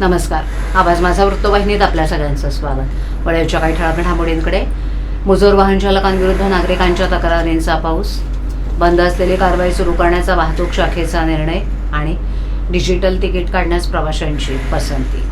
नमस्कार. आवाज माझा वृत्तवाहिनीत आपल्या सगळ्यांचं स्वागत. वळ्याच्या काही ठळक घडामोडींकडे. मुजोर वाहन चालकांविरुद्ध नागरिकांच्या तक्रारींचा पाऊस. बंद असलेली कारवाई सुरू करण्याचा वाहतूक शाखेचा निर्णय आणि डिजिटल तिकीट काढण्यास प्रवाशांची पसंती.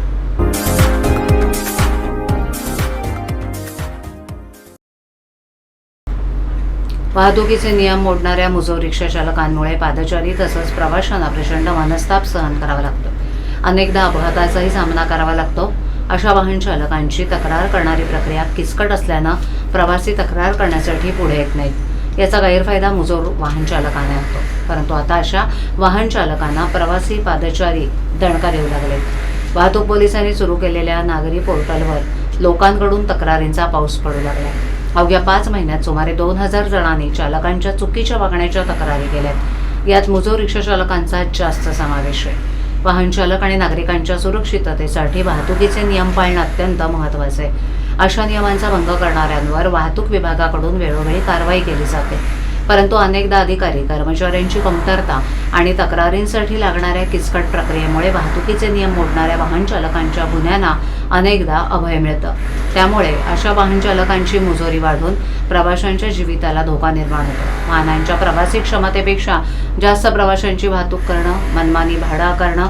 वाहतुकीचे नियम मोडणाऱ्या मुजोर रिक्षा चालकांमुळे पादचारी तसंच प्रवाशांना प्रचंड मनस्ताप सहन करावा लागतो. अनेकदा अपघाताचाही सामना करावा लागतो. अशा वाहन चालकांची तक्रार करणारी प्रक्रिया किचकट असल्यानं प्रवासी तक्रार करण्यासाठी पुढे येत नाहीत. याचा गैरफायदा मुजोर वाहन चालकांना होतो. परंतु आता अशा वाहन चालकांना प्रवासी पादचारी दणका देऊ लागले वाहतूक पोलिसांनी सुरू केलेल्या नागरी पोर्टलवर लोकांकडून तक्रारींचा पाऊस पडू लागला. अवघ्या पाच महिन्यात सुमारे दोन हजार जणांनी चालकांच्या चुकीच्या वागण्याच्या तक्रारी केल्यात. यात मुजोर रिक्षा चालकांचा जास्त समावेश आहे. वाहन चालक आणि नागरिकांच्या सुरक्षिततेसाठी वाहतुकीचे नियम पाळणं अत्यंत महत्त्वाचे आहे. अशा नियमांचा भंग करणाऱ्यांवर वाहतूक विभागाकडून वेळोवेळी कारवाई केली जाते. परंतु अनेकदा अधिकारी कर्मचाऱ्यांची कमतरता आणि तक्रारींसाठी लागणाऱ्या किचकट प्रक्रियेमुळे वाहतुकीचे नियम मोडणाऱ्या वाहन चालकांच्या गुन्ह्यांना अनेकदा अभय मिळतं. त्यामुळे अशा वाहन चालकांची मुजोरी वाढून प्रवाशांच्या जीविताला धोका निर्माण होतो. वाहनांच्या प्रवासी क्षमतेपेक्षा जास्त प्रवाशांची वाहतूक करणं मनमानी भाडा करणं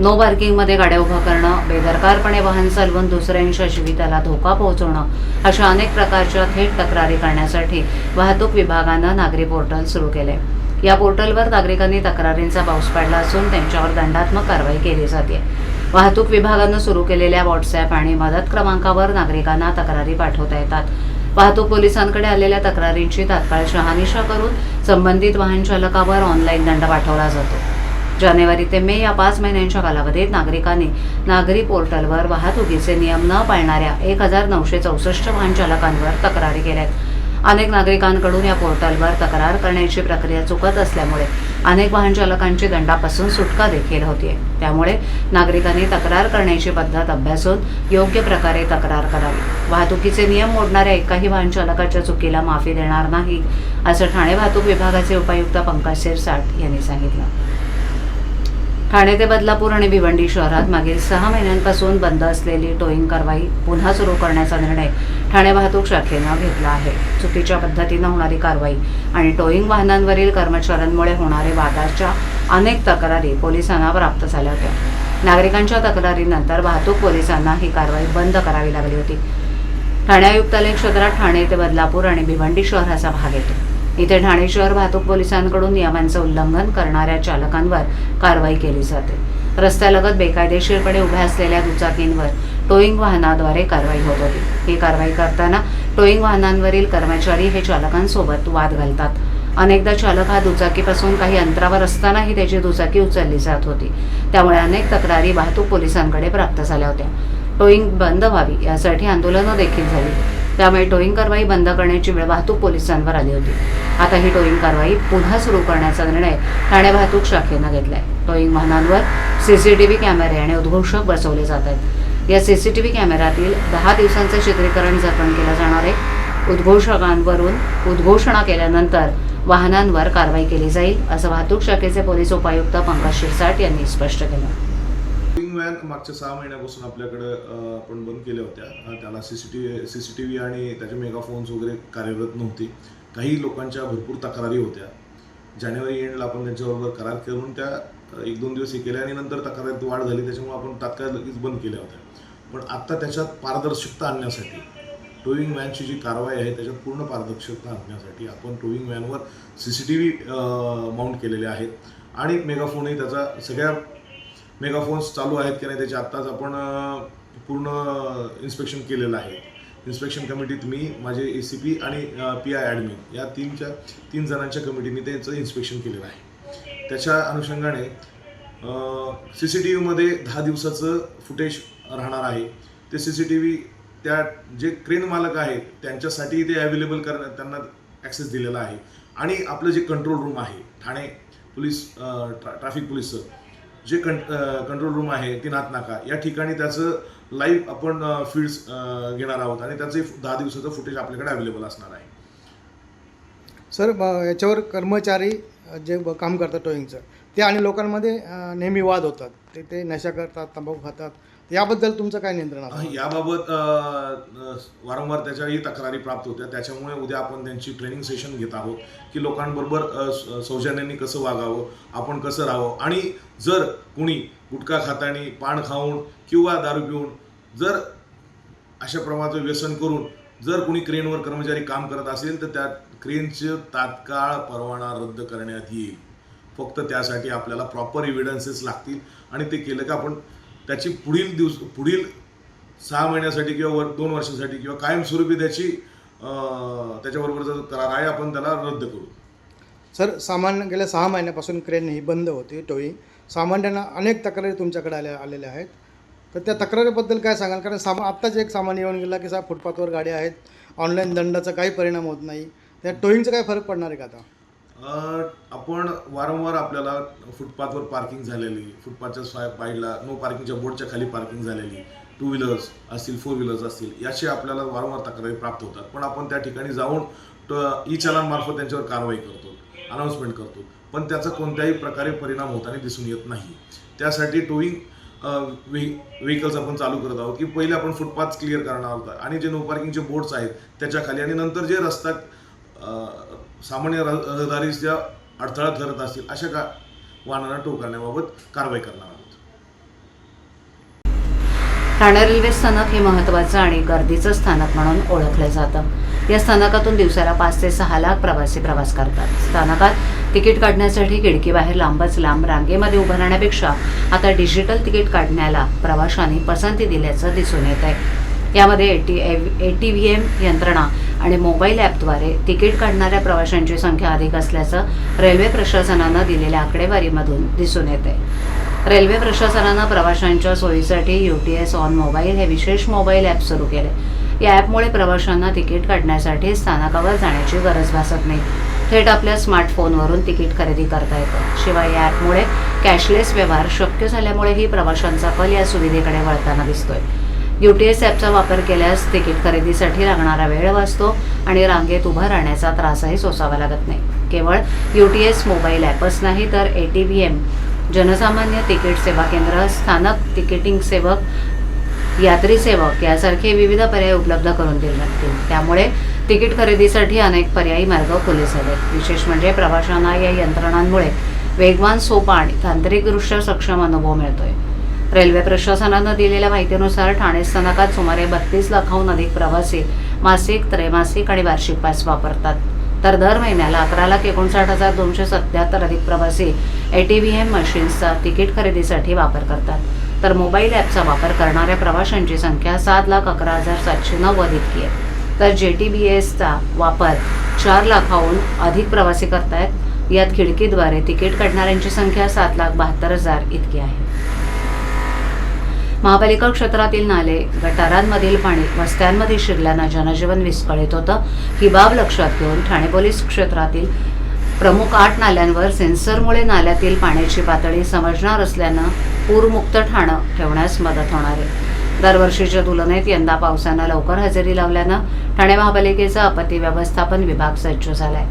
नो पार्किंगमध्ये गाड्या उभा करणं बेदरकारपणे वाहन चालवून दुसऱ्यांच्या जीविताला धोका पोहोचवणं अशा अनेक प्रकारच्या थेट तक्रारी करण्यासाठी वाहतूक विभागानं नागरी पोर्टल सुरू केले. या पोर्टलवर नागरिकांनी तक्रारींचा पाऊस पाडला असून त्यांच्यावर दंडात्मक कारवाई केली जाते. वाहतूक विभागानं सुरू केलेल्या व्हॉट्सॲप आणि मदत क्रमांकावर नागरिकांना तक्रारी पाठवता येतात. वाहतूक पोलिसांकडे आलेल्या तक्रारींची तात्काळ शहानिशा करून संबंधित वाहन चालकावर ऑनलाईन दंड पाठवला जातो. जानेवारी ते मे या पाच महिन्यांच्या कालावधीत नागरिकांनी नागरी पोर्टलवर वाहतुकीचे नियम न पाळणाऱ्या एक हजार नऊशे चौसष्ट वाहन चालकांवर तक्रारी केल्या अनेक नागरिकांकडून या पोर्टलवर तक्रार करण्याची प्रक्रिया चुकत असल्यामुळे अनेक वाहन चालकांची दंडापासून सुटका देखील होतीये. त्यामुळे नागरिकांनी तक्रार करण्याची पद्धत अभ्यासून योग्य प्रकारे तक्रार करावी. वाहतुकीचे नियम मोडणाऱ्या एकाही वाहन चालकाच्या चुकीला माफी देणार नाही असं ठाणे वाहतूक विभागाचे उपायुक्त पंकज शिरसाट यांनी सांगितलं. ठाणे ते बदलापूर आणि भिवंडी शहरात मागील सहा महिन्यांपासून बंद असलेली टोईंग कारवाई पुन्हा सुरू करण्याचा निर्णय ठाणे वाहतूक शाखेनं घेतला आहे. चुकीच्या पद्धतीनं होणारी कारवाई आणि टोईंग वाहनांवरील कर्मचाऱ्यांमुळे होणारे वादाच्या अनेक तक्रारी पोलिसांना प्राप्त झाल्या होत्या. नागरिकांच्या तक्रारीनंतर वाहतूक पोलिसांना ही कारवाई बंद करावी लागली होती. ठाणे आयुक्तालय क्षेत्रात ठाणे ते बदलापूर आणि भिवंडी शहराचा भाग येतो. इथे ठाणे शहर वाहतूक पोलिसांकडून नियमांचं उल्लंघन करणाऱ्या चालकांवर कारवाई केली जाते. रस्त्यालगत बेकायदेशीरपणे उभ्या असलेल्या दुचाकींवर टोईंग वाहनाद्वारे कारवाई होत होती. ही कारवाई करताना टोईंग वाहनांवरील कर्मचारी हे चालकांसोबत वाद घालतात. अनेकदा चालक हा दुचाकीपासून काही अंतरावर असतानाही त्याची दुचाकी उचलली जात होती. त्यामुळे अनेक तक्रारी वाहतूक पोलिसांकडे प्राप्त झाल्या होत्या. टोईंग बंद व्हावी यासाठी आंदोलनं देखील झाली. त्यामुळे टोईंग कारवाई बंद करण्याची वेळ वाहतूक पोलिसांवर आली होती. आता ही टोईंग कारवाई पुन्हा सुरू करण्याचा निर्णय ठाणे वाहतूक शाखेनं घेतलाय. टोईंग वाहनांवर सीसीटीव्ही कॅमेरे आणि उद्घोषक बसवले जात आहेत. या सीसीटीव्ही कॅमेऱ्यातील दहा दिवसांचे चित्रीकरण जतन केलं जाणार आहे. उद्घोषकांवरून उद्घोषणा केल्यानंतर वाहनांवर कारवाई केली जाईल असं वाहतूक शाखेचे पोलीस उपायुक्त पंकज शिरसाट यांनी स्पष्ट केलं. व्हॅन मागच्या सहा महिन्यापासून आपल्याकडं आपण बंद केल्या होत्या. त्याला C C T C C T V आणि त्याचे मेगाफोन्स वगैरे कार्यरत नव्हती. काही लोकांच्या भरपूर तक्रारी होत्या. जानेवारी एंडला आपण त्यांच्याबरोबर करार करून त्या एक दोन दिवस हे केल्या आणि नंतर तक्रारीत वाढ झाली. त्याच्यामुळे आपण तात्काळ लगेच बंद केल्या होत्या. पण आत्ता त्याच्यात पारदर्शकता आणण्यासाठी टोईंग व्हॅनची जी कारवाई आहे त्याच्यात पूर्ण पारदर्शकता आणण्यासाठी आपण towing व्हॅनवर C C T V mount केलेले आहेत. आणि मेगाफोनही त्याचा सगळ्या मेगाफोन्स चालू आहेत की नाही त्याचे आत्ताच आपण पूर्ण इन्स्पेक्शन केलेलं आहे. इन्स्पेक्शन कमिटीत मी माझे ए सी पी आणि पी आय ॲडमिन या तीनच्या तीन जणांच्या कमिटीने त्यांचं इन्स्पेक्शन केलेलं आहे. त्याच्या अनुषंगाने सी सी टी व्हीमध्ये दहा दिवसाचं फुटेज राहणार आहे. ते सी सी टी व्ही त्या जे क्रेन मालक आहेत त्यांच्यासाठी ते अवेलेबल कर त्यांना ॲक्सेस दिलेला आहे. आणि आपलं जे कंट्रोल रूम आहे ठाणे पोलीस ट्रा ट्रॅफिक पोलीसचं जे कं कंट्रोल रूम आहे ती नाका. या ठिकाणी त्याचं लाईव्ह आपण फीड्स घेणार आहोत आणि त्याचं दहा दिवसाचं फुटेज आपल्याकडे अवेलेबल असणार आहे. सर याच्यावर कर्मचारी जे काम करतात टोईंगचं ते आणि लोकांमध्ये नेहमी वाद होतात. ते ते नशा करतात तंबाखू खातात याबद्दल तुमचं काय नियंत्रण आहे? याबाबत वारंवार त्याच्याही तक्रारी प्राप्त होत्या. त्याच्यामुळे उद्या आपण त्यांची ट्रेनिंग सेशन घेत आहोत की लोकांबरोबर सौजन्यांनी कसं वागावं आपण कसं राहावं. आणि जर कुणी गुटखा खातानी पान खाऊन किंवा दारू पिऊन जर अशा प्रमाणाचं व्यसन करून जर कुणी क्रेनवर कर्मचारी काम करत असेल तर त्या क्रेनचे तात्काळ परवाना रद्द करण्यात येईल. फक्त त्यासाठी आपल्याला प्रॉपर एव्हिडन्सेस लागतील आणि ते केलं का आपण त्याची पुढील दिवस पुढील सहा महिन्यासाठी किंवा वर दोन वर्षासाठी किंवा कायमस्वरूपी त्याची त्याच्याबरोबरचा जो करार आहे आपण त्याला रद्द करू. सर सामान्य गेल्या सहा महिन्यापासून क्रेन ही बंद होती टोई सामान्यांना अनेक तक्रारी तुमच्याकडे आल्या आलेल्या आहेत. तर त्या तक्रारीबद्दल काय सांगाल? कारण सामा आत्ताच एक सामान्य येऊन गेला की साहेब फुटपाथवर गाड्या आहेत. ऑनलाईन दंडाचा काही परिणाम होत नाही. त्या टोईंगचा काय फरक पडणार आहे का आता? आपण वारंवार आपल्याला फुटपाथवर पार्किंग झालेली फुटपाथच्या साय साईडला नो पार्किंगच्या बोर्डच्या खाली पार्किंग झालेली टू व्हीलर्स असतील फोर व्हीलर्स असतील याची आपल्याला वारंवार तक्रारी प्राप्त होतात. पण आपण त्या ठिकाणी जाऊन ई चलानमार्फत त्यांच्यावर कारवाई करतो अनाऊन्समेंट करतो. पण त्याचा कोणत्याही प्रकारे परिणाम होताना दिसून येत नाही. त्यासाठी टोईंग व्हेकल्स आपण चालू करत आहोत की पहिले आपण फुटपाथ क्लिअर करणार आहोत. आणि जे नो पार्किंगचे बोर्ड्स आहेत त्याच्याखाली आणि नंतर जे रस्ता सामान्य रह- रहदारीच्या अडथळा ठरत असतील अशा का वाहनांना टो करण्याबाबत कारवाई करणार आहोत? ठाणे रेल्वे स्थानक हे महत्त्वाचं आणि गर्दीचं स्थानक म्हणून ओळखलं जातं. या स्थानकातून दिवसाला पाच ते सहा लाख प्रवासी प्रवास करतात. स्थानकात तिकीट काढण्यासाठी खिडकीबाहेर लांबच लांब रांगेमध्ये उभं राहण्यापेक्षा आता डिजिटल तिकीट काढण्याला प्रवाशांनी पसंती दिल्याचं दिसून येत आहे यामध्ये A A T A T V M यंत्रणा आणि मोबाईल ॲपद्वारे तिकीट काढणाऱ्या प्रवाशांची संख्या अधिक असल्याचं रेल्वे प्रशासनानं दिलेल्या आकडेवारीमधून दिसून येते रेल्वे प्रशासनानं प्रवाशांच्या सोयीसाठी U T S on mobile हे विशेष मोबाईल ॲप सुरू केले या ॲपमुळे प्रवाशांना तिकीट काढण्यासाठी स्थानकावर जाण्याची गरज भासत नाही. थेट आपल्या स्मार्टफोनवरून तिकीट खरेदी करता येतं. शिवाय या ॲपमुळे कॅशलेस व्यवहार शक्य झाल्यामुळेही प्रवाशांचा कल या सुविधेकडे वळताना दिसतोय. यू टी एस ॲपचा वापर केल्यास तिकीट खरेदीसाठी लागणारा वेळ वाचतो आणि रांगेत उभा राहण्याचा त्रासही सोसावा लागत नाही. केवळ यू टी एस मोबाईल ॲपच नाही तर ए टी व्ही एम जनसामान्य तिकीट सेवा केंद्र स्थानक तिकिटिंग सेवक यात्री सेवक यासारखे विविध पर्याय उपलब्ध करून दिले लागतील त्यामुळे तिकीट खरेदीसाठी अनेक पर्यायी मार्ग खुले झाले. विशेष म्हणजे प्रवाशांना या यंत्रणांमुळे वेगवान सोपा आणि तांत्रिकदृष्ट्या सक्षम अनुभव मिळतोय. रेल्वे प्रशासनानं दिलेल्या माहितीनुसार ठाणे स्थानकात सुमारे बत्तीस लाखाहून अधिक प्रवासी मासिक त्रैमासिक आणि वार्षिक पास वापरतात. तर दर महिन्याला अकरा लाख एकोणसाठ हजार दोनशे सत्याहत्तर अधिक प्रवासी ए टी व्ही एम मशीन्सचा तिकीट खरेदीसाठी वापर करतात. तर मोबाईल ॲपचा वापर करणाऱ्या प्रवाशांची संख्या सात लाख अकरा हजार सातशे नव्वद इतकी आहे. तर जे टी बी एसचा वापर चार लाखाहून अधिक प्रवासी करतायत. यात खिडकीद्वारे तिकीट काढणाऱ्यांची संख्या सात लाख बहात्तर हजार इतकी आहे. महापालिका क्षेत्रातील नाले गटारांमधील पाणी वस्त्यांमध्ये शिरल्यानं जनजीवन विस्कळीत होतं. ही बाब लक्षात घेऊन ठाणे पोलीस क्षेत्रातील प्रमुख आठ नाल्यांवर सेन्सरमुळे नाल्यातील पाण्याची पातळी समजणार असल्यानं पूरमुक्त ठाणं ठेवण्यास मदत होणार आहे. दरवर्षीच्या तुलनेत यंदा पावसानं लवकर हजेरी लावल्यानं ठाणे महापालिकेचा आपत्ती व्यवस्थापन विभाग सज्ज आहे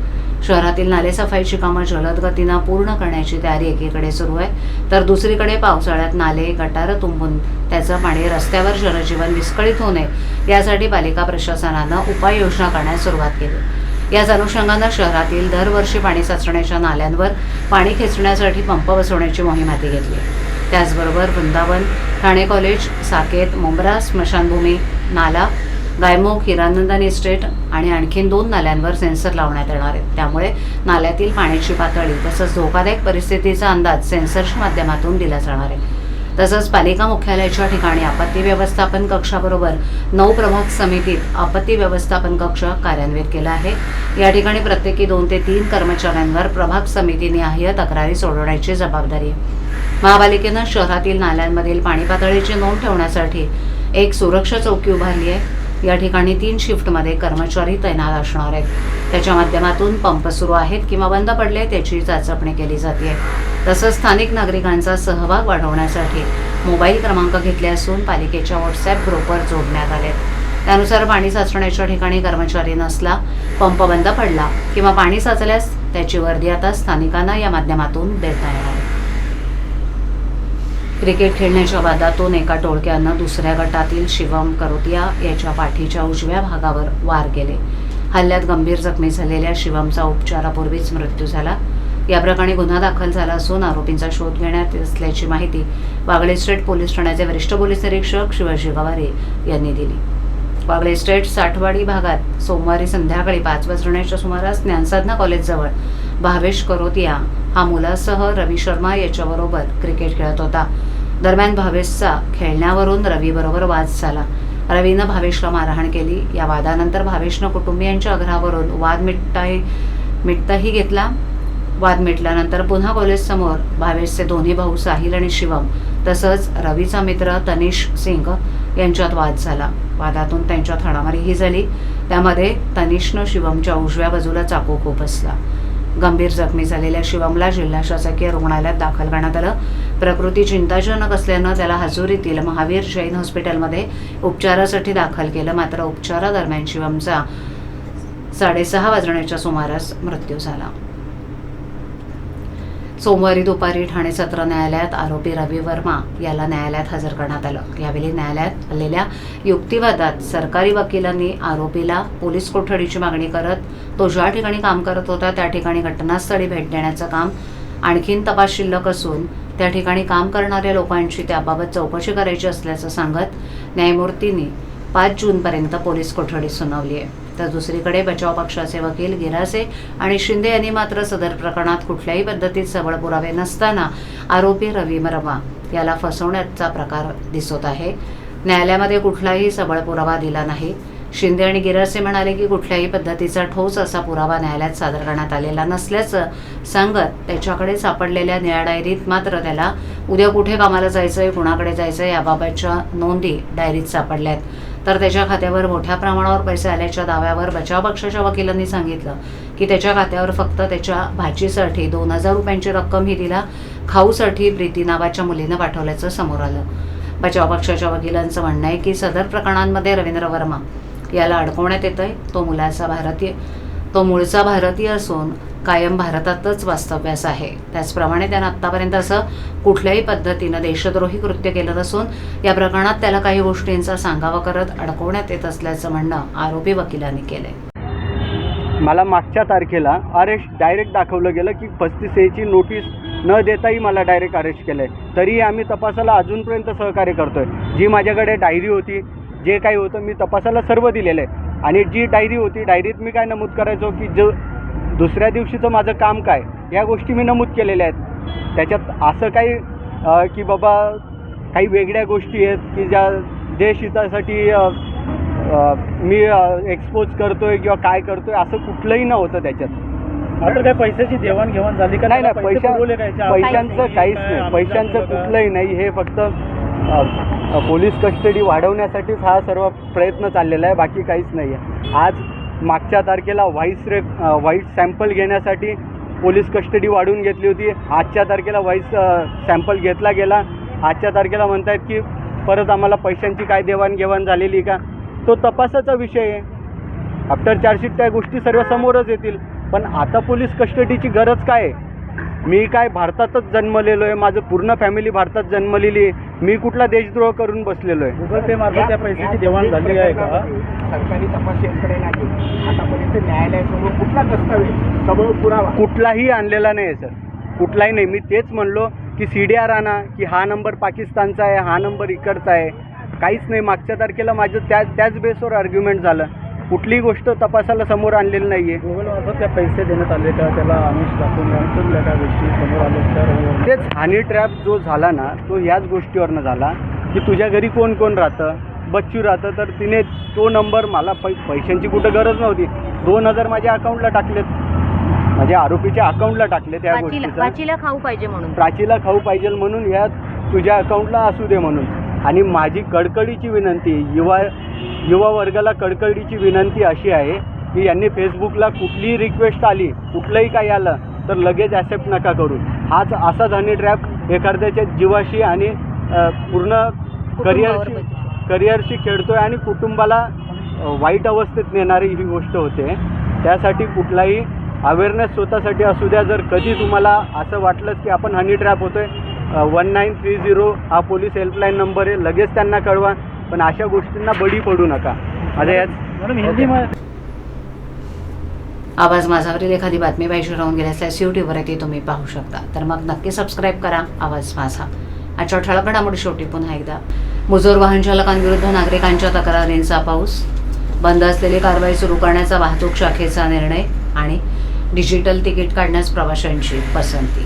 शहरातील नालेसफाईची कामं जलद गतीनं पूर्ण करण्याची तयारी एकीकडे सुरू आहे. तर दुसरीकडे पावसाळ्यात नाले गटारं तुंबून त्याचं पाणी रस्त्यावर जनजीवन विस्कळीत होऊ नये यासाठी पालिका प्रशासनानं उपाययोजना करण्यास सुरुवात केली. याच अनुषंगानं शहरातील दरवर्षी पाणी साचण्याच्या नाल्यांवर पाणी खेचण्यासाठी पंप बसवण्याची मोहीम हाती घेतली. त्याचबरोबर वृंदावन ठाणे कॉलेज साकेत मुंब्रा स्मशानभूमी नाला गायमुख हिरानंदन इस्टेट आणि आणखीन दोन नाल्यांवर सेन्सर लावण्यात येणार आहेत. त्यामुळे नाल्यातील पाण्याची पातळी तसंच धोकादायक परिस्थितीचा अंदाज सेन्सरच्या माध्यमातून दिला जाणार आहे. तसंच पालिका मुख्यालयाच्या ठिकाणी आपत्ती व्यवस्थापन कक्षाबरोबर नऊ प्रमुख समितीत आपत्ती व्यवस्थापन कक्ष कार्यान्वित केला आहे. या ठिकाणी प्रत्येकी दोन ते तीन कर्मचाऱ्यांवर प्रभाग समितीनिहाय तक्रारी सोडवण्याची जबाबदारी महापालिकेनं शहरातील नाल्यांमधील पाणी पातळीची नोंद ठेवण्यासाठी एक सुरक्षा चौकी उभारली आहे. या ठिकाणी तीन शिफ्टमध्ये कर्मचारी तैनात असणार आहेत. त्याच्या माध्यमातून पंप सुरू आहेत किंवा बंद पडले त्याची चाचपणी केली जाते. तसंच स्थानिक नागरिकांचा सहभाग वाढवण्यासाठी मोबाईल क्रमांक घेतले असून पालिकेच्या व्हॉट्सॲप ग्रुपवर जोडण्यात आले त्यानुसार पाणी साचण्याच्या ठिकाणी कर्मचारी नसला पंप बंद पडला किंवा पाणी साचल्यास त्याची वर्दी आता स्थानिकांना या माध्यमातून देता येणार. क्रिकेट खेळण्याच्या वादातून एका टोळक्यानं दुसऱ्या गटातील शिवम करोतिया याच्या पाठीच्या उजव्या भागावर वार केले. हल्ल्यात गंभीर जखमी झालेल्या शिवमचा उपचारापूर्वीच मृत्यू झाला. या प्रकरणी गुन्हा दाखल झाला असून आरोपींचा शोध घेण्यात असल्याची माहिती वागळे स्टेट पोलीस ठाण्याचे वरिष्ठ पोलीस निरीक्षक शिवाजी गवारे यांनी दिली. वागळे स्टेट साठवाडी भागात सोमवारी संध्याकाळी पाच वाजण्याच्या सुमारास ज्ञानसाधना कॉलेजजवळ भावेश करोतिया हा मुलासह रवी शर्मा याच्याबरोबर क्रिकेट खेळत होता. दरम्यान भावेशचा खेळण्यावरून रवीबरोबर वाद झाला. रवीनं भावेशला मारहाण केली. या वादानंतर भावेशनं कुटुंबियांच्या आग्रहावरून वाद मिटताही मिटताही घेतला. वाद मिटल्यानंतर पुन्हा कॉलेजसमोर भावेशचे दोन्ही भाऊ साहिल आणि शिवम तसंच रवीचा मित्र तनिष सिंग यांच्यात वाद झाला. वादातून त्यांच्यात हाणामारीही झाली. त्यामध्ये तनिषनं शिवमच्या उजव्या बाजूला चाकू खूप असला. गंभीर जखमी झालेल्या शिवमला जिल्हा शासकीय रुग्णालयात दाखल करण्यात आलं. प्रकृती चिंताजनक असल्यानं त्याला हजोरीतील महावीर जैन हॉस्पिटलमध्ये उपचारासाठी दाखल केलं. मात्र उपचारादरम्यान शिवमचा साडेसहा वाजण्याच्या सुमारास मृत्यू झाला. सोमवारी दुपारी ठाणे सत्र न्यायालयात आरोपी रवी वर्मा याला न्यायालयात हजर करण्यात आलं. यावेळी न्यायालयात आलेल्या युक्तिवादात सरकारी वकिलांनी आरोपीला पोलीस कोठडीची मागणी करत तो ज्या ठिकाणी काम करत होता त्या ठिकाणी घटनास्थळी भेट देण्याचं काम आणखीन तपास शिल्लक असून त्या ठिकाणी काम करणाऱ्या लोकांची त्याबाबत चौकशी करायची असल्याचं सांगत न्यायमूर्तींनी पाच जूनपर्यंत पोलीस कोठडी सुनावली आहे. तर दुसरीकडे बचाव पक्षाचे वकील गिरासे आणि शिंदे यांनी मात्र सदर प्रकरणात कुठल्याही पद्धतीत सबळ पुरावे नसताना आरोपी रवी मरमा याला फसवण्याचा प्रकार दिसत आहे. न्यायालयामध्ये कुठलाही सबळ पुरावा दिला नाही. शिंदे आणि गिरासे म्हणाले की कुठल्याही पद्धतीचा ठोस असा पुरावा न्यायालयात सादर करण्यात आलेला नसल्याचं सांगत त्याच्याकडे सापडलेल्या निळ्या डायरीत मात्र त्याला उद्या कुठे कामाला जायचंय कुणाकडे जायचंय याबाबतच्या नोंदी डायरीत सापडल्यात तर त्याच्या खात्यावर मोठ्या प्रमाणावर पैसे आल्याच्या दाव्यावर बचाव पक्षाच्या वकिलांनी सांगितलं की त्याच्या खात्यावर फक्त त्याच्या भाचीसाठी दोन हजार रुपयांची रक्कम ही तिला खाऊसाठी प्रीती नावाच्या मुलीनं पाठवल्याचं समोर आलं. बचाव पक्षाच्या वकिलांचं म्हणणं आहे की सदर प्रकरणांमध्ये रवींद्र वर्मा याला अडकवण्यात येतंय. तो मुलाचा भारतीय तो मूळचा भारतीय असून कायम भारतातच वास्तव्यास आहे. त्याचप्रमाणे त्यानं आत्तापर्यंत असं कुठल्याही पद्धतीनं देशद्रोही कृत्य केलं नसून या प्रकरणात त्याला काही गोष्टींचा सांगावा करत अडकवण्यात येत असल्याचं म्हणणं आरोपी वकिलांनी केलंय. मला मागच्या तारखेला अरेस्ट डायरेक्ट दाखवलं गेलं की पस्तीस एची नोटीस न देताही मला डायरेक्ट अरेस्ट केलं आहे तरीही आम्ही तपासाला अजूनपर्यंत सहकार्य करतो आहे जी माझ्याकडे डायरी होती जे काही होतं मी तपासाला सर्व दिलेलं आहे. आणि जी डायरी होती डायरीत मी काय नमूद करायचो की जो दुसऱ्या दिवशीचं माझं काम काय या गोष्टी मी नमूद केलेल्या आहेत. त्याच्यात असं काही की बाबा काही वेगळ्या गोष्टी आहेत की ज्या देशहितासाठी अ, अ, मी एक्सपोज करतोय किंवा काय करतोय असं कुठलंही नव्हतं त्याच्यात. आता काय पैशाची देवाणघेवाण झाली का? नाही नाही पैसे पैशा? पैशांचं काहीच नाही. पैशांचं? कुठलंही नाही. हे फक्त पोलीस कस्टडी वाढवण्यासाठीच हा सर्व प्रयत्न चाललेला आहे बाकी काहीच नाही आहे. आज मागच्या तारखेला व्हाईस रे व्हाईट सॅम्पल घेण्यासाठी पोलीस कस्टडी वाढवून घेतली होती. आजच्या तारखेला व्हाईस सॅम्पल घेतला गेला. आजच्या तारखेला म्हणतायत की परत आम्हाला पैशांची काय देवाणघेवाण झालेली का? तो तपासाचा विषय आहे. आफ्टर चार्जशीट त्या गोष्टी सर्व समोरच येतील. पण आता पोलीस कस्टडीची गरज काय आहे? मी काय भारतातच जन्मलेलो आहे माझं पूर्ण फॅमिली भारतात जन्मलेली आहे. मी कुठला देशद्रोह करून बसलेलो आहे. गुगल पे मार्फत त्या पैशाची देवाण झाली आहे का? सरकारी तपास यंत्रणेने आतापर्यंत न्यायालयासमोर कुठला दस्तावेज सबळ पुरावा? कुठलाही आणलेला नाही आहे सर. कुठलाही नाही. मी तेच म्हणलो की सी डी आर आणा की हा नंबर पाकिस्तानचा आहे हा नंबर इकडचा आहे. काहीच नाही. मागच्या तारखेला माझं त्या त्याच बेसवर आर्ग्युमेंट झालं. कुठलीही गोष्ट तपासाला समोर आणलेली नाही आहे गुगल मार्फत त्या पैसे देण्यात आले का त्याला आमिष दाखवून काय गोष्टी समोर आल्या तर तेच हानी ट्रॅप जो झाला ना तो ह्याच गोष्टीवरनं झाला की तुझ्या घरी कोण कोण राहतं बच्चू राहतं तर तिने तो नंबर मला पै पैशांची कुठं गरज नव्हती. दोन हजार माझ्या अकाउंटला टाकलेत. माझ्या आरोपीच्या अकाउंटला टाकले त्या गोष्टीचं. वाचीला खाऊ पाहिजे म्हणून. प्राचीला खाऊ पाहिजे म्हणून ह्या तुझ्या अकाउंटला असू दे म्हणून. आणि माझी कडकडीची विनंती युवा युवा वर्गाला कडकडीची विनंती अशी आहे की यांनी फेसबुकला कुठलीही रिक्वेस्ट आली कुठलंही काही आलं तर लगेच ॲक्सेप्ट नका करू. हाच असाच हनी ट्रॅप एखाद्याच्या जीवाशी आणि पूर्ण करिअरशी करिअरशी खेळतोय आणि कुटुंबाला वाईट अवस्थेत नेणारी ही गोष्ट होते. त्यासाठी कुठलाही अवेअरनेस स्वतःसाठी असू द्या जर कधी तुम्हाला असं वाटलंच की आपण हनी ट्रॅप होतोय वन नाईन थ्री झिरो हा पोलीस हेल्पलाईन नंबर आहे. लगेच त्यांना कळवा. पण अशा गोष्टींना बळी पडू नका. यात आवाज माझावरील एखादी बातमी पाहिजे राहून गेली असल्यास यूट्यूबवर ती तुम्ही पाहू शकता. तर मग नक्की सबस्क्राईब करा. आवाज माझा. आजच्या ठळक घडामोडी शेवटी पुन्हा एकदा. मुजोर वाहन चालकांविरुद्ध नागरिकांच्या तक्रारींचा पाऊस. बंद असलेली कारवाई सुरू करण्याचा वाहतूक शाखेचा निर्णय आणि डिजिटल तिकीट काढण्यास प्रवाशांची पसंती.